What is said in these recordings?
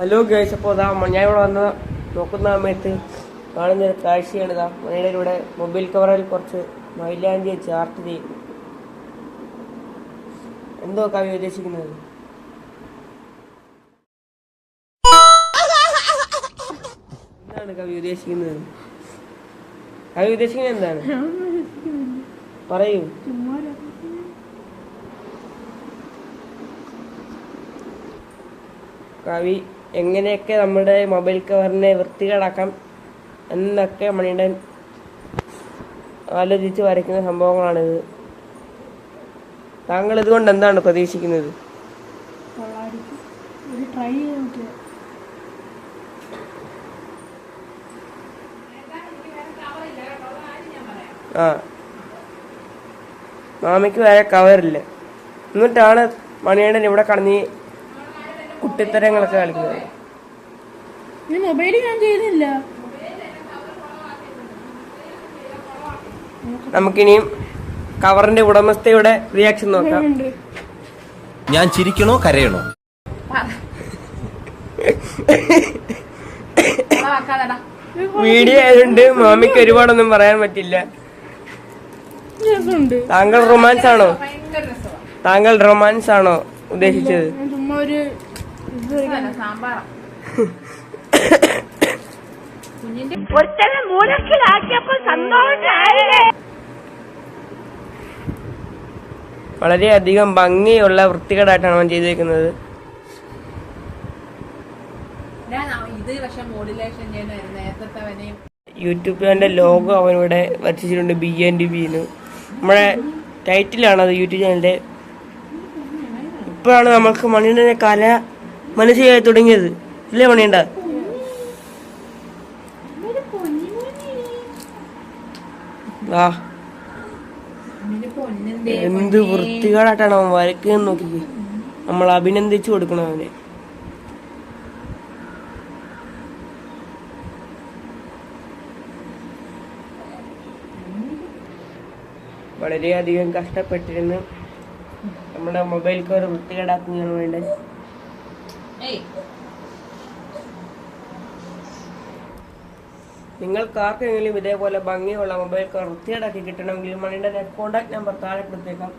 Hello guys അപ്പോൾ അതാ ഞാൻ ഇവിടെ വന്ന് നോക്കുന്ന സമയത്ത് കാണുന്ന ഒരു കാഴ്ചയാണ് ഇതാ മണിയുടെ ഇവിടെ മൊബൈൽ കവറിൽ കുറച്ച് മൈലാഞ്ചി ചാർട്ട് ചെയ്യും എന്തോ കവി ഉദ്ദേശിക്കുന്നത്? എന്താണ് കവി ഉദ്ദേശിക്കുന്നത്? കവി ഉദ്ദേശിക്കുന്നത് എന്താണ്? പറയൂ. കവി എങ്ങനെയൊക്കെ നമ്മുടെ മൊബൈൽ കവറിനെ വൃത്തികേടാക്കാം എന്നൊക്കെ മണിയുടെ ആലോചിച്ച് വരയ്ക്കുന്ന സംഭവങ്ങളാണിത്. താങ്കൾ ഇതുകൊണ്ട് എന്താണ് പ്രതീക്ഷിക്കുന്നത്? ആ. മാമിക്ക് വേറെ കവറില്ല എന്നിട്ടാണ് മണിയണ്ടൻ ഇവിടെ കടന്ന് കുട്ടിത്തരങ്ങളൊക്കെ കളിക്കുന്നത് ഈ മൊബൈൽ ഞാൻ ചെയ്യുന്നില്ല. നമുക്കിനിയും കവറിന്റെ ഉടമസ്ഥയുടെ റിയാക്ഷൻ നോക്കാം. ഞാൻ ചിരിക്കണോ കരയണോ? വീഡിയോ ആയതുകൊണ്ട് മാമിക്ക് ഒരുപാടൊന്നും പറയാൻ പറ്റില്ല. താങ്കൾ റൊമാൻസ് ആണോ താങ്കൾ റൊമാൻസ് ആണോ ഉദ്ദേശിച്ചത് ഞാൻ ചുമ്മാ ഒരു ഇത് ഒരുത്തനെ മൂലക്കിലാക്കിയപ്പോ വളരെയധികം ഭംഗിയുള്ള വൃത്തികേടായിട്ടാണ് അവൻ ചെയ്തിരിക്കുന്നത് യൂട്യൂബിന്റെ ലോഗോ അവനിവിടെ വരച്ചിട്ടുണ്ട് ബി എൻ ഡി ബിന്ന് നമ്മുടെ ടൈറ്റിലാണ് അത് യൂട്യൂബ് ചാനലിന്റെ. ഇപ്പോഴാണ് നമ്മൾക്ക് മണിയുടെ കല മനസ്സിലായി തുടങ്ങിയത്. ഇല്ലേ മണിയണ്ട? ആ എന്ത് വൃത്തികേടായിട്ടാണ് അവൻ വരയ്ക്കുന്നത് നോക്കി നമ്മൾ അഭിനന്ദിച്ചു കൊടുക്കണം അവനെ. വളരെയധികം കഷ്ടപ്പെട്ടിരുന്നു നമ്മുടെ മൊബൈൽ കവർ വൃത്തികേടാക്കുന്നതിന് വേണ്ടി ഏയ്. നിങ്ങൾക്ക് ആർക്കെങ്കിലും ഇതേപോലെ ഭംഗിയുള്ള മൊബൈൽ കവർ വൃത്തികേടാക്കി കിട്ടണമെങ്കിൽ മണിയുടെ കോൺടാക്ട് നമ്പർ താഴെ കൊടുത്തേക്കാം.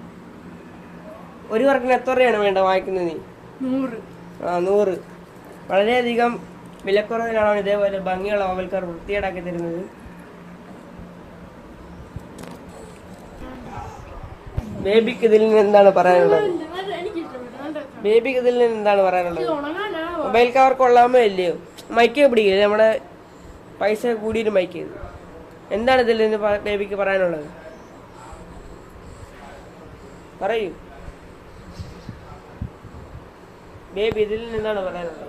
ഒരു വർക്കിന് എത്ര രൂപയാണ് വേണ്ട വാങ്ങിക്കുന്നത് നീ? നൂറ്. ആ നൂറ്. വളരെയധികം വിലക്കുറവിലാണ് ഇതേപോലെ ഭംഗിയുള്ള മൊബൈൽ കവർ വൃത്തികേടാക്കി തരുന്നത്. ബേബിക്ക് ഇതിൽ നിന്ന് എന്താണ് പറയാനുള്ളത്? ബേബിക്ക് ഇതിൽ നിന്ന് എന്താണ് പറയാനുള്ളത്? മൊബൈൽ കവർ കൊള്ളാമോ ഇല്ലയോ? മൈക്ക് പിടിക്കില്ല നമ്മുടെ പൈസ കൂടിയിട്ട് മൈക്ക് ചെയ്തു. എന്താണ് ഇതിൽ നിന്ന് ബേബിക്ക് പറയാനുള്ളത്? പറയൂ. ബേബി ഇതിൽ നിന്നാണ് പറയാനുള്ളത്?